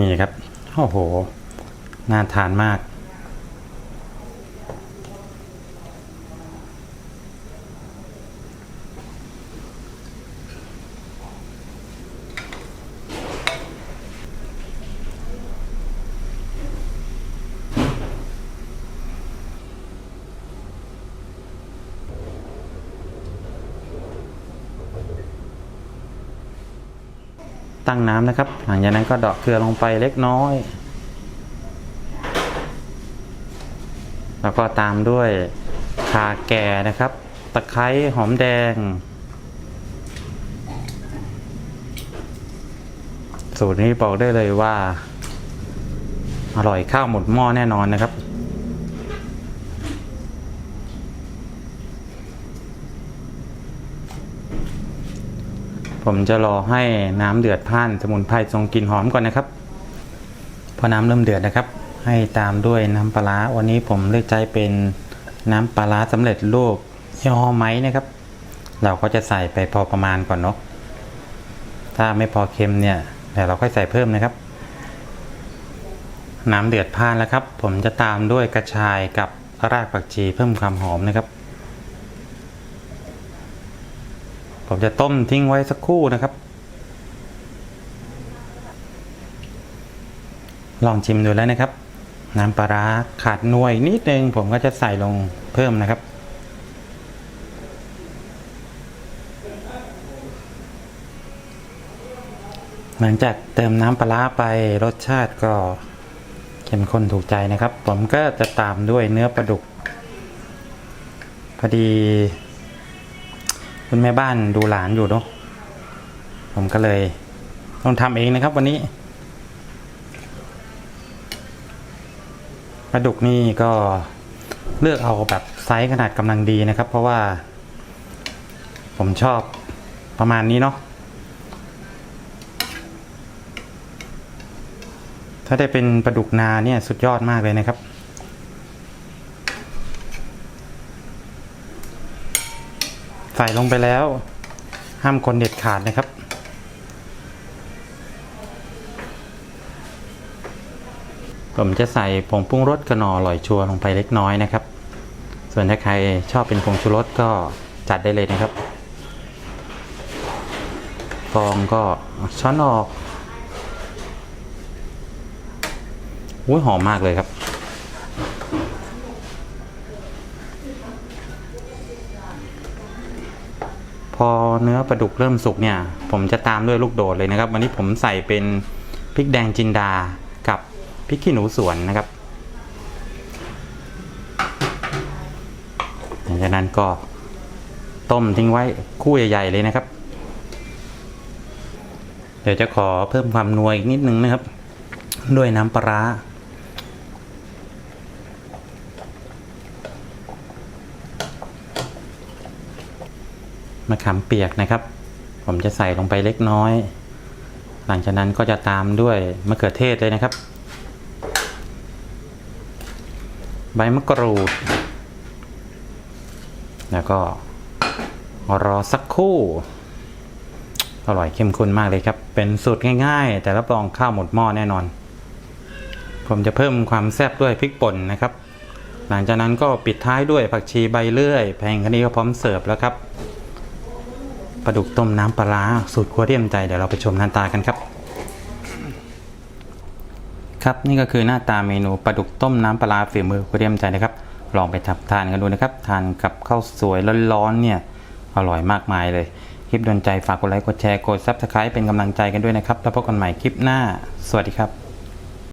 นี่ครับ โอ้โห น่าทานมาก ตั้งน้ำนะครับ หลังจากนั้นก็เดาะเกลือลงไปเล็กน้อย แล้วก็ตามด้วยข่าแก่นะครับ ตะไคร้หอมแดง สูตรนี้บอกได้เลยว่า อร่อยข้าวหมดหม้อแน่นอนนะครับ ผมจะรอให้น้ำเดือดพ่านสมุนไพรทรงกลิ่นหอมก่อนนะครับ พอน้ำเริ่มเดือดนะครับ ให้ตามด้วยน้ำปลาร้าวันนี้ผมเลือกใช้เป็นน้ำปลาร้าสำเร็จรูปยี่ห้อไม้นะครับ เราก็จะใส่ไปพอประมาณก่อนเนาะถ้าไม่พอเค็มเนี่ยเดี๋ยวเราค่อยใส่เพิ่มนะครับ น้ำเดือดพ่านแล้วครับ ผมจะตามด้วยกระชายกับรากผักชีเพิ่มความหอมนะครับ ผมจะต้มทิ้งไว้สักครู่นะครับ ลองชิมดูแล้วนะครับ น้ำปลาร้าขาดหน่วยนิดนึงผมก็จะใส่ลงเพิ่มนะครับ หลังจากเติมน้ำปลาร้าไปรสชาติก็เข้มข้นถูกใจนะครับ ผมก็จะตามด้วยเนื้อปลาดุก พอดี คุณแม่บ้านดูหลานอยู่เนาะผมก็เลย ต้องทำเองนะครับ วันนี้ปลาดุกนี่ก็เลือกเอาแบบไซส์ขนาดกำลังดีนะครับ เพราะว่า ผมชอบประมาณนี้เนาะถ้าได้เป็นปลาดุกนาเนี่ยสุดยอดมากเลยนะครับ ใส่ลงไปแล้ว ห้ามคนเด็ดขาดนะครับ ผมจะใส่ผงปรุงรสกระนออร่อยชัวร์ลงไปเล็กน้อยนะครับ ส่วนถ้าใครชอบเป็นผงชูรสก็จัดได้เลยนะครับฟองก็ช้อนออกอุ้ยหอมมากเลยครับ อเนื้อปลาดุกเริ่มสุกเนี่ยผมจะตามด้วยลูกโดดเลยนะครับ วันนี้ผมใส่เป็นพริกแดงจินดากับพริกขี้หนูสวนนะครับหลังจากนั้นก็ต้มทิ้งไว้คู่ใหญ่ๆเลยนะครับ เดี๋ยวจะขอเพิ่มความนัวอีกนิดนึงนะครับ ด้วยน้ำปลา มะขามเปียกนะครับ ผมจะใส่ลงไปเล็กน้อย หลังจากนั้นก็จะตามด้วยมะเขือเทศเลยนะครับ ใบมะกรูด แล้วก็รอสักครู่อร่อยเข้มข้นมากเลยครับ เป็นสูตรง่ายๆ แต่รับรองข้าวหมดหม้อแน่นอน ผมจะเพิ่มความแซ่บด้วยพริกป่นนะครับ หลังจากนั้นก็ปิดท้ายด้วยผักชีใบเลื่อย แพงคันนี้ก็พร้อมเสิร์ฟแล้วครับ ปลาดุกต้มน้ำปลาร้าสูตรครัวเรียมใจเดี๋ยวเราไปชมหน้าตากันครับ ครับนี่ก็คือหน้าตาเมนูปลาดุกต้มน้ำปลาร้าฝีมือครัวเรียมใจนะครับ ลองไปทับทานกันดูนะครับ ทานกับข้าวสวยร้อนๆเนี่ยอร่อยมากมายเลยคลิปโดนใจฝากกดไลค์กดแชร์กดซับสไครป์เป็นกำลังใจกันด้วยนะครับ แล้วพบกันใหม่คลิปหน้า สวัสดีครับ